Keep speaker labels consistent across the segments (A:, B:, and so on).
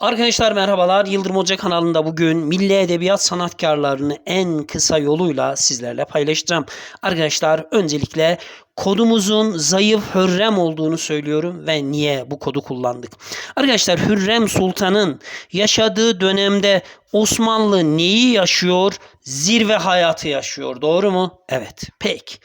A: Arkadaşlar merhabalar. Yıldırım Hoca kanalında bugün milli edebiyat sanatkarlarını en kısa yoluyla sizlerle paylaşacağım. Arkadaşlar öncelikle kodumuzun zayıf Hürrem olduğunu söylüyorum ve niye bu kodu kullandık? Arkadaşlar Hürrem Sultan'ın yaşadığı dönemde Osmanlı neyi yaşıyor? Zirve hayatı yaşıyor. Doğru mu? Evet. Peki.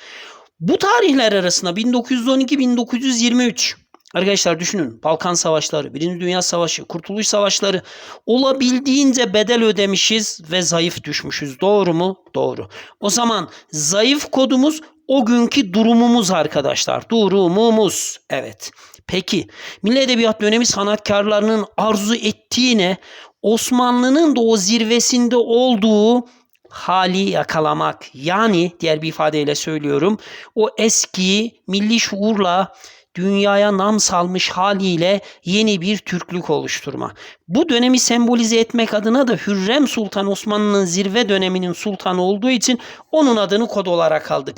A: Bu tarihler arasında 1912-1923 Arkadaşlar düşünün Balkan Savaşları, Birinci Dünya Savaşı, Kurtuluş Savaşları olabildiğince bedel ödemişiz ve zayıf düşmüşüz. Doğru mu? Doğru. O zaman zayıf kodumuz o günkü durumumuz arkadaşlar. Durumumuz. Evet. Peki Milli Edebiyat dönemi sanatkarlarının arzu ettiğine Osmanlı'nın da o zirvesinde olduğu hali yakalamak. Yani diğer bir ifadeyle söylüyorum. O eski milli şuurla dünyaya nam salmış haliyle yeni bir Türklük oluşturma. Bu dönemi sembolize etmek adına da Hürrem Sultan Osmanlı'nın zirve döneminin sultanı olduğu için onun adını kod olarak aldık.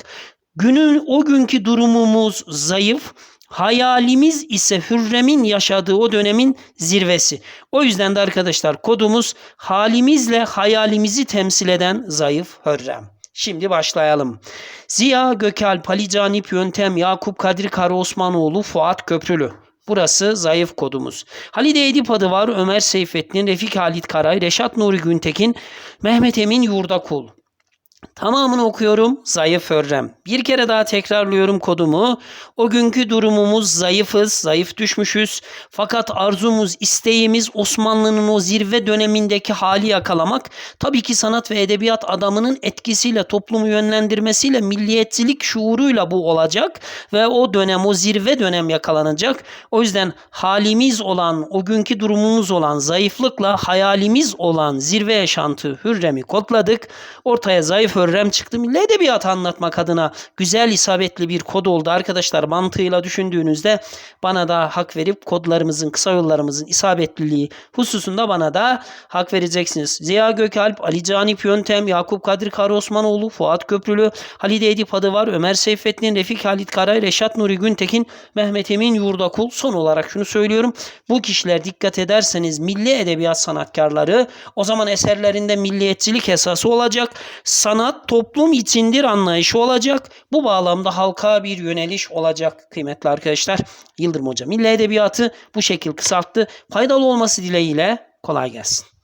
A: Günün o günkü durumumuz zayıf, hayalimiz ise Hürrem'in yaşadığı o dönemin zirvesi. O yüzden de arkadaşlar kodumuz halimizle hayalimizi temsil eden zayıf Hürrem. Şimdi başlayalım. Ziya Gökalp, Ali Canip Yöntem, Yakup Kadri Karaosmanoğlu, Fuat Köprülü. Burası zayıf kodumuz. Halide Edip adı var. Ömer Seyfettin, Refik Halit Karay, Reşat Nuri Güntekin, Mehmet Emin Yurdakul. Tamamını okuyorum. Zayıf Hürrem. Bir kere daha tekrarlıyorum kodumu. O günkü durumumuz zayıfız, zayıf düşmüşüz. Fakat arzumuz, isteğimiz Osmanlı'nın o zirve dönemindeki hali yakalamak. Tabii ki sanat ve edebiyat adamının etkisiyle, toplumu yönlendirmesiyle, milliyetçilik şuuruyla bu olacak. Ve o dönem, o zirve dönem yakalanacak. O yüzden halimiz olan, o günkü durumumuz olan zayıflıkla hayalimiz olan zirve yaşantı Hürrem'i kodladık. Ortaya zayıf Hürrem çıktı. Milli edebiyatı anlatmak adına güzel isabetli bir kod oldu. Arkadaşlar mantığıyla düşündüğünüzde bana da hak verip kodlarımızın, kısa yollarımızın isabetliliği hususunda bana da hak vereceksiniz. Ziya Gökalp, Ali Canip Yöntem, Yakup Kadri Karaosmanoğlu, Fuat Köprülü, Halide Edip adı var, Ömer Seyfettin, Refik Halit Karay, Reşat Nuri Güntekin, Mehmet Emin Yurdakul. Son olarak şunu söylüyorum. Bu kişiler dikkat ederseniz milli edebiyat sanatkarları o zaman eserlerinde milliyetçilik esası olacak. Sanat toplum içindir anlayışı olacak. Bu bağlamda halka bir yöneliş olacak kıymetli arkadaşlar. Yıldırım Hoca Milli Edebiyatı bu şekil kısalttı. Faydalı olması dileğiyle kolay gelsin.